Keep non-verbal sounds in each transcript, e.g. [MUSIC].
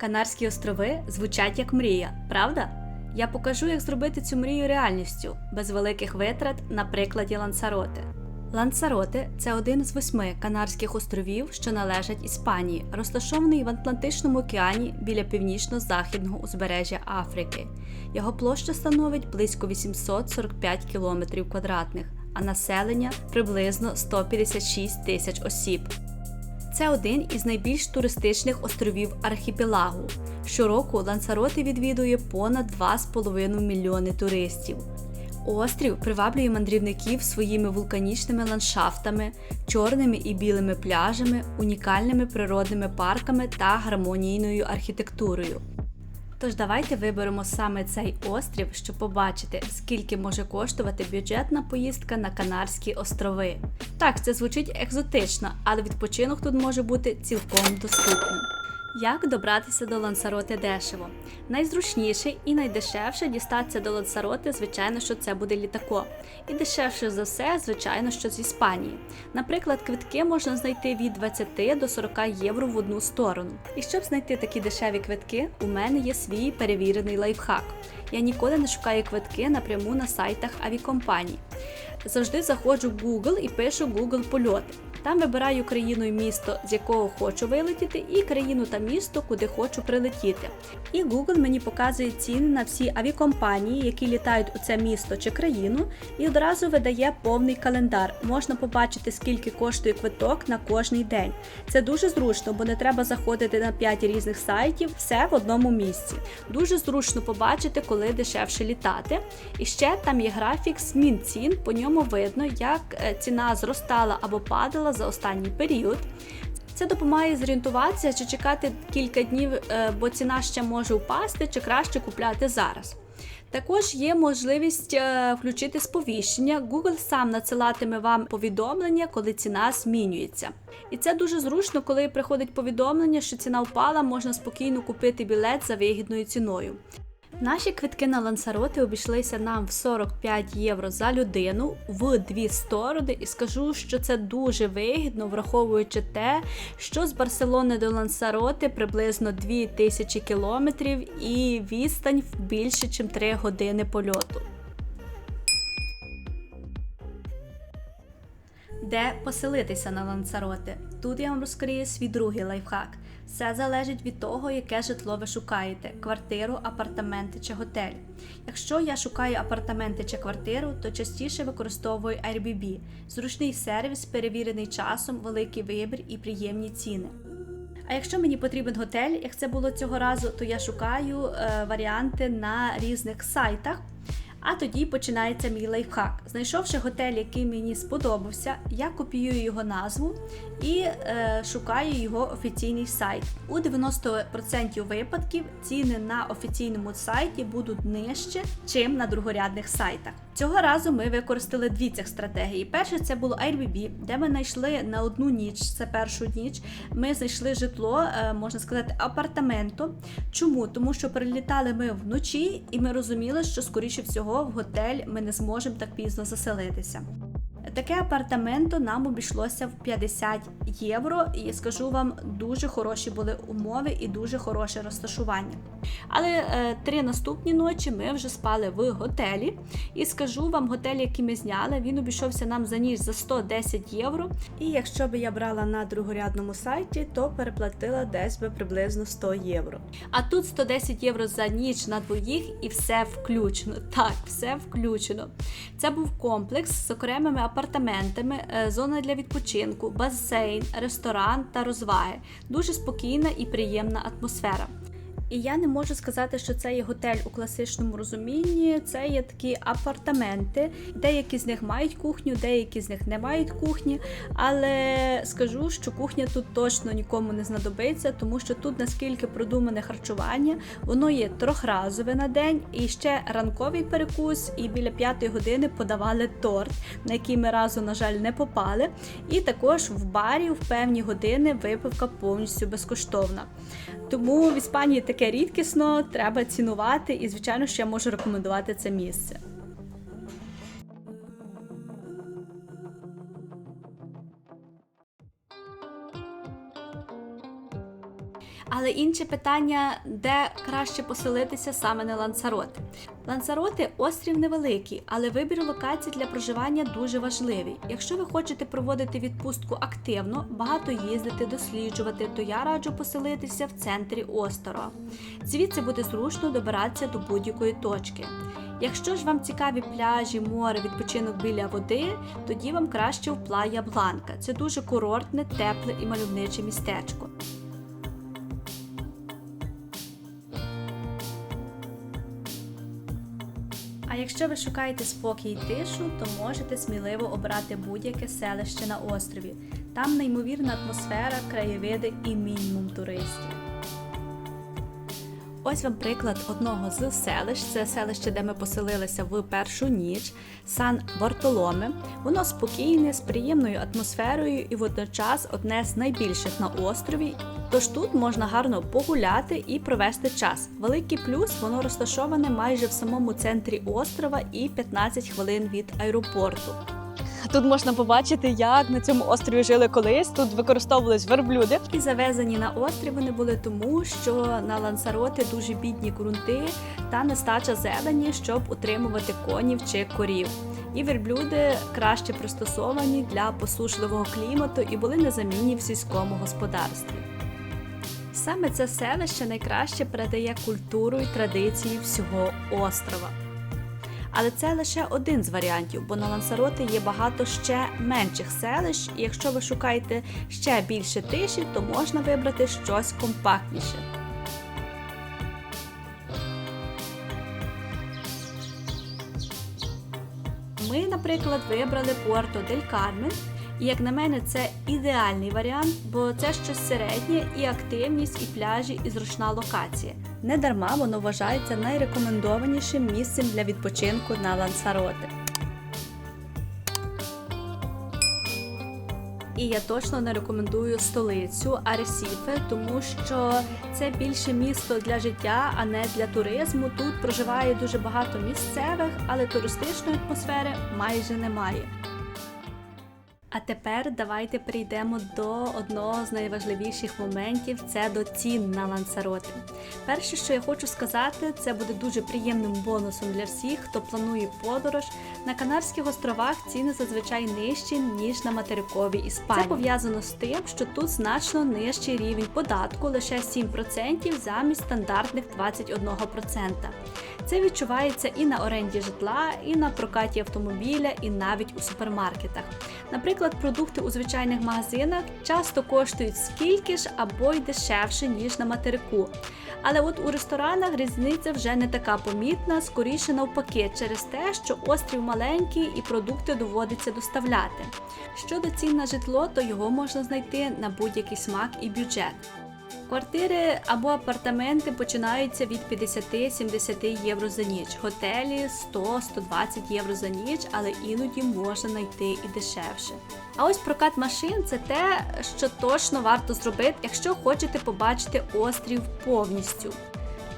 Канарські острови звучать як мрія, правда? Я покажу, як зробити цю мрію реальністю без великих витрат на прикладі Лансароти. Лансароте це один з восьми Канарських островів, що належать Іспанії, розташований в Атлантичному океані біля північно-західного узбережжя Африки. Його площа становить близько 845 км квадратних, а населення приблизно 156 тисяч осіб. Це один із найбільш туристичних островів архіпелагу. Щороку Лансароти відвідує понад 2,5 мільйони туристів. Острів приваблює мандрівників своїми вулканічними ландшафтами, чорними і білими пляжами, унікальними природними парками та гармонійною архітектурою. Тож давайте виберемо саме цей острів, щоб побачити, скільки може коштувати бюджетна поїздка на Канарські острови. Так, це звучить екзотично, але відпочинок тут може бути цілком доступним. Як добратися до Лансароти дешево? Найзручніше і найдешевше дістатися до Лансароти, звичайно, що це буде літаком. І дешевше за все, звичайно, що з Іспанії. Наприклад, квитки можна знайти від 20 до 40 євро в одну сторону. І щоб знайти такі дешеві квитки, у мене є свій перевірений лайфхак. Я ніколи не шукаю квитки напряму на сайтах авіакомпаній. Завжди заходжу в Google і пишу Google польоти. Там вибираю країну і місто, з якого хочу вилетіти, і країну та місто, куди хочу прилетіти. І Google мені показує ціни на всі авіакомпанії, які літають у це місто чи країну, і одразу видає повний календар. Можна побачити, скільки коштує квиток на кожний день. Це дуже зручно, бо не треба заходити на 5 різних сайтів, все в одному місці. Дуже зручно побачити, коли дешевше літати. І ще там є графік змін цін, по ньому видно, як е, ціна зростала або падала за останній період. Це допомагає зорієнтуватися, чи чекати кілька днів, е, бо ціна ще може впасти, чи краще купляти зараз. Також є можливість е, включити сповіщення. Google сам надсилатиме вам повідомлення, коли ціна змінюється. І це дуже зручно, коли приходить повідомлення, що ціна впала, можна спокійно купити білет за вигідною ціною. Наші квитки на лансароти обійшлися нам в 45 євро за людину в дві сторони, і скажу, що це дуже вигідно, враховуючи те, що з Барселони до Лансароти приблизно 2000 кілометрів і відстань в більше, ніж 3 години польоту. Де поселитися на Лансароте? Тут я вам розкрию свій другий лайфхак. Все залежить від того, яке житло ви шукаєте: квартиру, апартаменти чи готель. Якщо я шукаю апартаменти чи квартиру, то частіше використовую Airbnb. Зручний сервіс, перевірений часом, великий вибір і приємні ціни. А якщо мені потрібен готель, як це було цього разу, то я шукаю е, варіанти на різних сайтах. А тоді починається мій лайфхак. Знайшовши готель, який мені сподобався, я копіюю його назву і е, шукаю його офіційний сайт. У 90% випадків ціни на офіційному сайті будуть нижче, чим на другорядних сайтах. Цього разу ми використали дві цих стратегії. Перше це було Airbnb, де ми знайшли на одну ніч, це першу ніч. Ми знайшли житло, е, можна сказати, апартаменто. Чому? Тому що прилітали ми вночі, і ми розуміли, що скоріше всього в готель ми не зможемо так пізно заселитися. Таке апартаменто нам обійшлося в 50 євро, і скажу вам, дуже хороші були умови і дуже хороше розташування. Але е, три наступні ночі ми вже спали в готелі. І скажу вам, готель, який ми зняли, він обійшовся нам за ніч за 110 євро. І якщо б я брала на другорядному сайті, то переплатила десь би приблизно 100 євро. А тут 110 євро за ніч на двоїх і все включено. [LAUGHS] Так, все включено. Це був комплекс з окремими апартаментами, е, зона для відпочинку, басейн, ресторан та розваги. Дуже спокійна і приємна атмосфера. І я не можу сказати, що це є готель у класичному розумінні. Це є такі апартаменти. Деякі з них мають кухню, деякі з них не мають кухні. Але скажу, що кухня тут точно нікому не знадобиться, тому що тут наскільки продумане харчування, воно є трьохразове на день, і ще ранковий перекус, і біля п'ятої години подавали торт, на який ми разу, на жаль, не попали. І також в барі в певні години випивка повністю безкоштовна. Тому в Іспанії таке рідкісно, треба цінувати, і, звичайно, що я можу рекомендувати це місце. Але інше питання, де краще поселитися саме на Лансароти. Лансароти острів невеликий, але вибір локацій для проживання дуже важливий. Якщо ви хочете проводити відпустку активно, багато їздити, досліджувати, то я раджу поселитися в центрі острова. Звідси буде зручно добиратися до будь-якої точки. Якщо ж вам цікаві пляжі, море, відпочинок біля води, тоді вам краще в Плая Бланка. Це дуже курортне, тепле і мальовниче містечко. Якщо ви шукаєте спокій і тишу, то можете сміливо обрати будь-яке селище на острові. Там неймовірна атмосфера, краєвиди і мінімум туристів. Ось вам приклад одного з селищ. Це селище, де ми поселилися в першу ніч. Сан Бартоломе. Воно спокійне, з приємною атмосферою і водночас одне з найбільших на острові. Тож тут можна гарно погуляти і провести час. Великий плюс воно розташоване майже в самому центрі острова і 15 хвилин від аеропорту. Тут можна побачити, як на цьому острові жили колись. Тут використовувались верблюди. І завезені на острів вони були тому, що на лансароти дуже бідні ґрунти та нестача зелені, щоб утримувати конів чи корів. І верблюди краще пристосовані для посушливого клімату і були незамінні в сільському господарстві. Саме це селище найкраще передає культуру і традиції всього острова. Але це лише один з варіантів, бо на Лансароти є багато ще менших селищ, і якщо ви шукаєте ще більше тиші, то можна вибрати щось компактніше. Ми, наприклад, вибрали Пуерто дель Кармен, і як на мене, це ідеальний варіант, бо це щось середнє і активність, і пляжі, і зручна локація. Недарма воно вважається найрекомендованішим місцем для відпочинку на Лансароте. І я точно не рекомендую столицю Аресіфе, тому що це більше місто для життя, а не для туризму. Тут проживає дуже багато місцевих, але туристичної атмосфери майже немає. А тепер давайте перейдемо до одного з найважливіших моментів це до цін на лансароти. Перше, що я хочу сказати, це буде дуже приємним бонусом для всіх, хто планує подорож. На Канарських островах ціни зазвичай нижчі, ніж на материковій Іспанії. Це пов'язано з тим, що тут значно нижчий рівень податку, лише 7% замість стандартних 21%. Це відчувається і на оренді житла, і на прокаті автомобіля, і навіть у супермаркетах. Наприклад, продукти у звичайних магазинах часто коштують скільки ж або й дешевше, ніж на материку. Але от у ресторанах різниця вже не така помітна, скоріше навпаки, через те, що острів маленький і продукти доводиться доставляти. Щодо цін на житло, то його можна знайти на будь-який смак і бюджет. Квартири або апартаменти починаються від 50-70 євро за ніч, готелі 100-120 євро за ніч, але іноді можна знайти і дешевше. А ось прокат машин це те, що точно варто зробити, якщо хочете побачити острів повністю.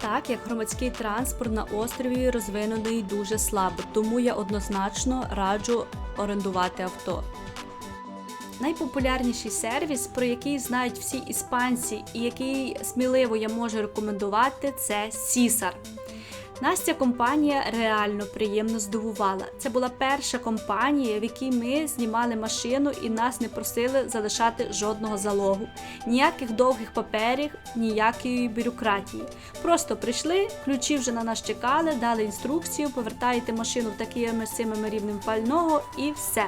Так як громадський транспорт на острові розвинений дуже слабо, тому я однозначно раджу орендувати авто. Найпопулярніший сервіс, про який знають всі іспанці, і який сміливо я можу рекомендувати, це Сісар. Нас ця компанія реально приємно здивувала. Це була перша компанія, в якій ми знімали машину і нас не просили залишати жодного залогу, ніяких довгих паперів, ніякої бюрократії. Просто прийшли, ключі вже на нас чекали, дали інструкцію, повертаєте машину в такими самими рівнем пального і все.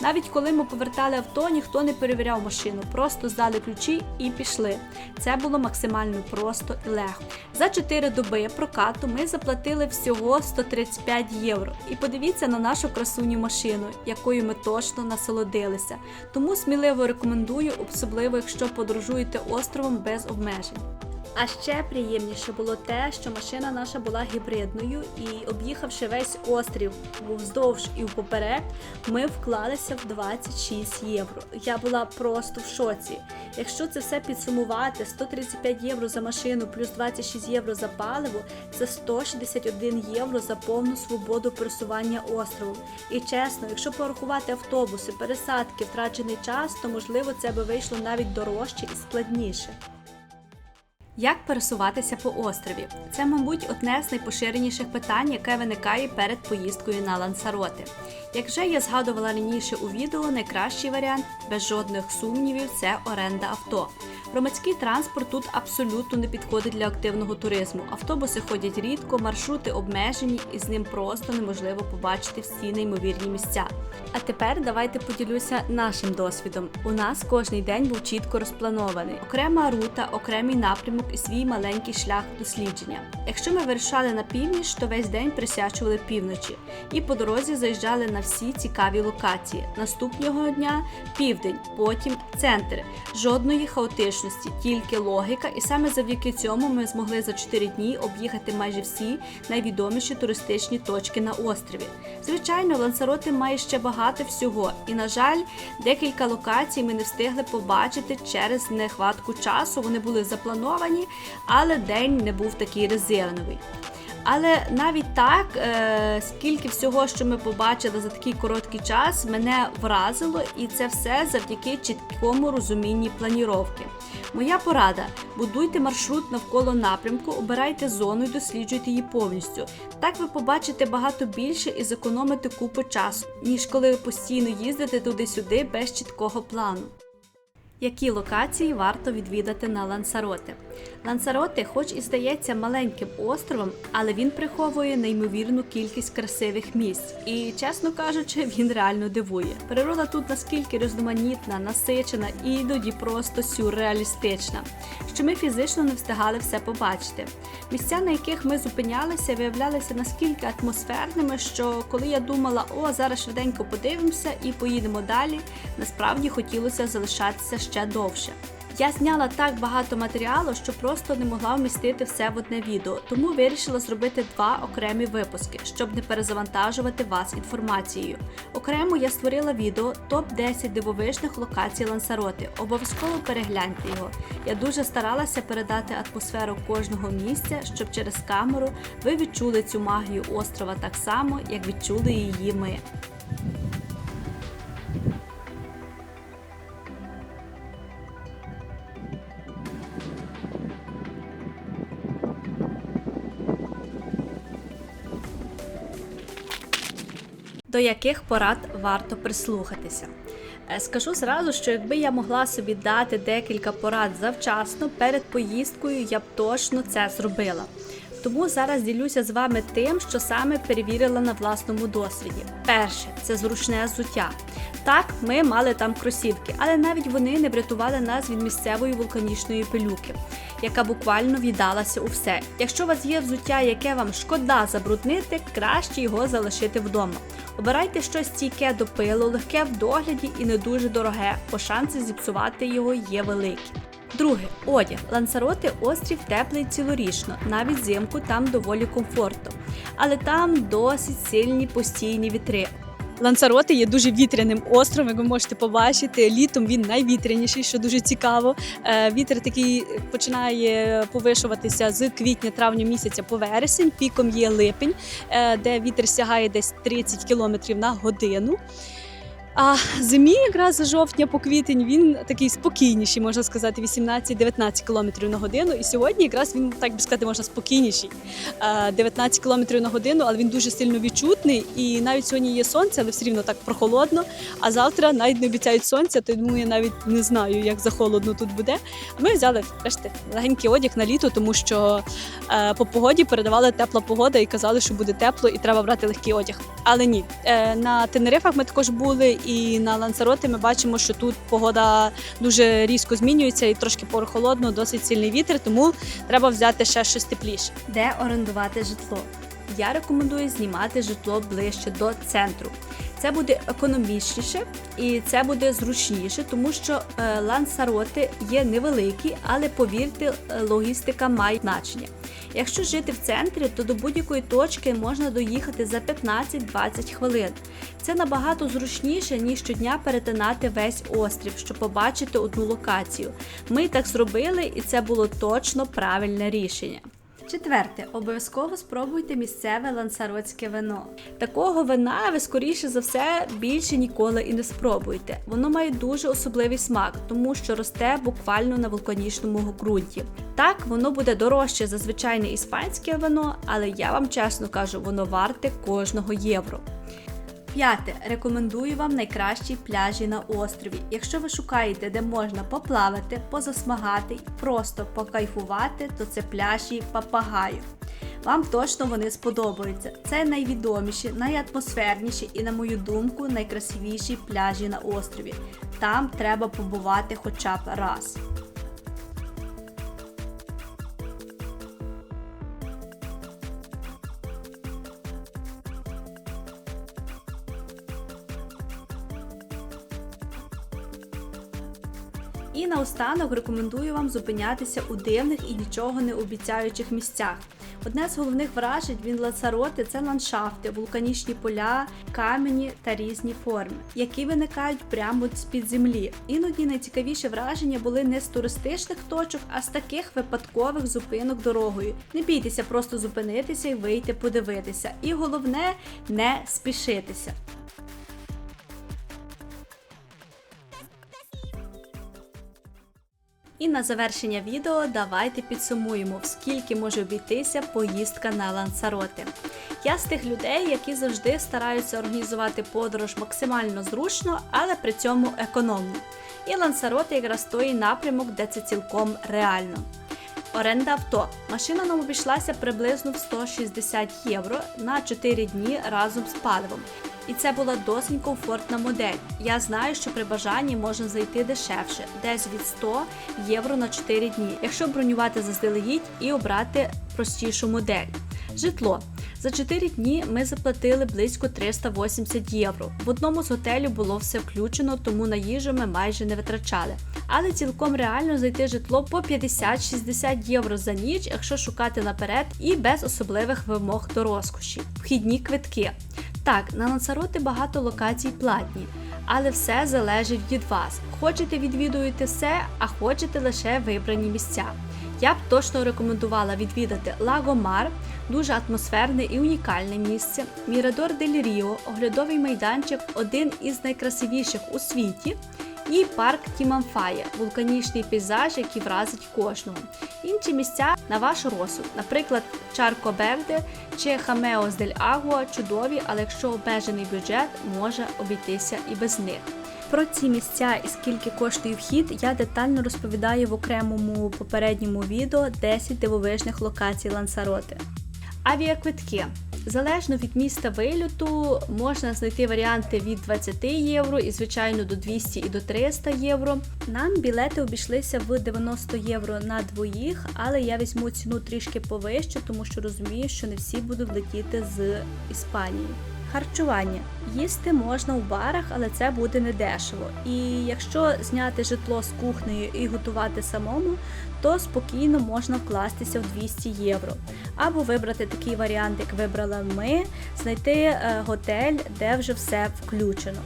Навіть коли ми повертали авто, ніхто не перевіряв машину, просто здали ключі і пішли. Це було максимально просто і легко. За 4 доби прокату ми заплатили всього 135 євро. І подивіться на нашу красуню машину, якою ми точно насолодилися. Тому сміливо рекомендую, особливо якщо подорожуєте островом без обмежень. А ще приємніше було те, що машина наша була гібридною, і об'їхавши весь острів вздовж і впоперек, ми вклалися в 26 євро. Я була просто в шоці. Якщо це все підсумувати, 135 євро за машину плюс 26 євро за паливо, це 161 євро за повну свободу пересування островом. І чесно, якщо порахувати автобуси, пересадки, втрачений час, то можливо це би вийшло навіть дорожче і складніше. Як пересуватися по острові? Це, мабуть, одне з найпоширеніших питань, яке виникає перед поїздкою на Лансароти. Як вже я згадувала раніше у відео, найкращий варіант без жодних сумнівів це оренда авто. Громадський транспорт тут абсолютно не підходить для активного туризму. Автобуси ходять рідко, маршрути обмежені, і з ним просто неможливо побачити всі неймовірні місця. А тепер давайте поділюся нашим досвідом. У нас кожний день був чітко розпланований. Окрема рута, окремий напрямок свій маленький шлях дослідження. Якщо ми вирішали на північ, то весь день присвячували півночі і по дорозі заїжджали на всі цікаві локації. Наступного дня південь, потім центр. Жодної хаотичності, тільки логіка, і саме завдяки цьому ми змогли за 4 дні об'їхати майже всі найвідоміші туристичні точки на острові. Звичайно, Лансароти має ще багато всього, і на жаль, декілька локацій ми не встигли побачити через нехватку часу. Вони були заплановані, але день не був такий резервний. Але навіть так, е, скільки всього, що ми побачили за такий короткий час, мене вразило, і це все завдяки чіткому розумінні планіровки. Моя порада: будуйте маршрут навколо напрямку, обирайте зону і досліджуйте її повністю. Так ви побачите багато більше і зекономите купу часу, ніж коли ви постійно їздите туди-сюди без чіткого плану. Які локації варто відвідати на Лансароте? Лансароте, хоч і здається маленьким островом, але він приховує неймовірну кількість красивих місць. І, чесно кажучи, він реально дивує. Природа тут наскільки різноманітна, насичена і іноді просто сюрреалістична, що ми фізично не встигали все побачити. Місця, на яких ми зупинялися, виявлялися наскільки атмосферними, що коли я думала, о, зараз швиденько подивимося і поїдемо далі, насправді хотілося залишатися ще довше. Я зняла так багато матеріалу, що просто не могла вмістити все в одне відео, тому вирішила зробити два окремі випуски, щоб не перезавантажувати вас інформацією. Окремо я створила відео топ 10 дивовижних локацій Лансароти. Обов'язково перегляньте його. Я дуже старалася передати атмосферу кожного місця, щоб через камеру ви відчули цю магію острова так само, як відчули її ми. До яких порад варто прислухатися? Е, Скажу зразу, що якби я могла собі дати декілька порад завчасно перед поїздкою, я б точно це зробила. Тому зараз ділюся з вами тим, що саме перевірила на власному досвіді. Перше це зручне взуття. Так, ми мали там кросівки, але навіть вони не врятували нас від місцевої вулканічної пилюки, яка буквально в'їдалася у все. Якщо у вас є взуття, яке вам шкода забруднити, краще його залишити вдома. Обирайте щось стійке до пилу, легке в догляді і не дуже дороге, бо шанси зіпсувати його є великі. Друге, одяг. Лансароти острів теплий цілорічно, навіть взимку там доволі комфортно. Але там досить сильні постійні вітри. Лансароти є дуже вітряним островом, як ви можете побачити. Літом він найвітряніший, що дуже цікаво. Е, Вітер такий починає повишуватися з квітня-травня місяця по вересень. Піком є липень, е, де вітер сягає десь 30 км на годину. А зимі, якраз з жовтня по квітень, він такий спокійніший, можна сказати, 18-19 км на годину. І сьогодні якраз він, так би сказати, можна спокійніший. Е, 19 км на годину, але він дуже сильно відчутний. І навіть сьогодні є сонце, але все рівно так прохолодно. А завтра навіть не обіцяють сонця, тому я навіть не знаю, як захолодно тут буде. Ми взяли бачите, легенький одяг на літо, тому що е, по погоді передавали тепла погода і казали, що буде тепло і треба брати легкий одяг. Але ні, е, на Тенерифах ми також були, і на Лансароті ми бачимо, що тут погода дуже різко змінюється і трошки прохолодно, досить сильний вітер, тому треба взяти ще щось тепліше. Де орендувати житло? Я рекомендую знімати житло ближче до центру. Це буде економічніше і це буде зручніше, тому що е, лансароти є невеликі, але повірте, логістика має значення. Якщо жити в центрі, то до будь-якої точки можна доїхати за 15-20 хвилин. Це набагато зручніше, ніж щодня перетинати весь острів, щоб побачити одну локацію. Ми так зробили, і це було точно правильне рішення. Четверте, обов'язково спробуйте місцеве лансаротське вино. Такого вина ви скоріше за все більше ніколи і не спробуєте. Воно має дуже особливий смак, тому що росте буквально на вулканічному ґрунті. Так, воно буде дорожче за звичайне іспанське вино, але я вам чесно кажу, воно варте кожного євро. П'яте. Рекомендую вам найкращі пляжі на острові. Якщо ви шукаєте, де можна поплавати, позасмагати просто покайфувати, то це пляжі Папагаю. Вам точно вони сподобаються. Це найвідоміші, найатмосферніші і, на мою думку, найкрасивіші пляжі на острові. Там треба побувати хоча б раз. І наостанок рекомендую вам зупинятися у дивних і нічого не обіцяючих місцях. Одне з головних вражень від Лансароти це ландшафти, вулканічні поля, камені та різні форми, які виникають прямо з-під землі. Іноді найцікавіші враження були не з туристичних точок, а з таких випадкових зупинок дорогою. Не бійтеся просто зупинитися і вийти подивитися. І головне не спішитися. І на завершення відео давайте підсумуємо, в скільки може обійтися поїздка на Лансароти. Я з тих людей, які завжди стараються організувати подорож максимально зручно, але при цьому економно. І Лансароти якраз той напрямок, де це цілком реально. Оренда авто. Машина нам обійшлася приблизно в 160 євро на 4 дні разом з паливом. І це була досить комфортна модель. Я знаю, що при бажанні можна зайти дешевше, десь від 100 євро на 4 дні, якщо бронювати заздалегідь і обрати простішу модель. Житло. За 4 дні ми заплатили близько 380 євро. В одному з готелів було все включено, тому на їжу ми майже не витрачали. Але цілком реально знайти житло по 50-60 євро за ніч, якщо шукати наперед і без особливих вимог до розкоші. Вхідні квитки. Так, на Лансароти багато локацій платні, але все залежить від вас. Хочете відвідуєте все, а хочете лише вибрані місця. Я б точно рекомендувала відвідати Лаго Мар, дуже атмосферне і унікальне місце. Мірадор дель Ріо, оглядовий майданчик, один із найкрасивіших у світі. І парк Тімамфає, вулканічний пейзаж, який вразить кожного. Інші місця на ваш розсуд, наприклад, Чарко Берде чи Хамеос дель Агуа чудові, але якщо обмежений бюджет, може обійтися і без них. Про ці місця і скільки коштує вхід, я детально розповідаю в окремому попередньому відео 10 дивовижних локацій Лансароти. Авіаквитки. Залежно від міста вильоту можна знайти варіанти від 20 євро і, звичайно, до 200 і до 300 євро. Нам білети обійшлися в 90 євро на двоїх, але я візьму ціну трішки повище, тому що розумію, що не всі будуть летіти з Іспанії. Харчування. Їсти можна у барах, але це буде недешево. І якщо зняти житло з кухнею і готувати самому, то спокійно можна вкластися в 200 євро. Або вибрати такий варіант, як вибрала ми, знайти е, готель, де вже все включено.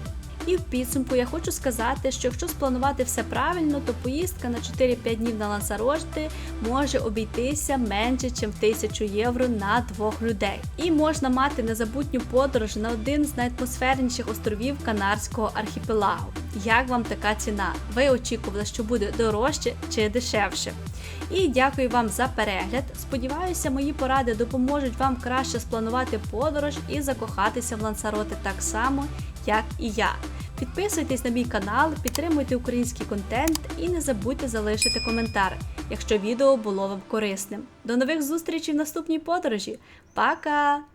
І в підсумку я хочу сказати, що якщо спланувати все правильно, то поїздка на 4-5 днів на Лансароти може обійтися менше, ніж в 1000 євро на двох людей. І можна мати незабутню подорож на один з найатмосферніших островів Канарського архіпелагу. Як вам така ціна? Ви очікували, що буде дорожче чи дешевше? І дякую вам за перегляд. Сподіваюся, мої поради допоможуть вам краще спланувати подорож і закохатися в Лансароти так само, як і я. Підписуйтесь на мій канал, підтримуйте український контент і не забудьте залишити коментар, якщо відео було вам корисним. До нових зустрічей в наступній подорожі. Пока!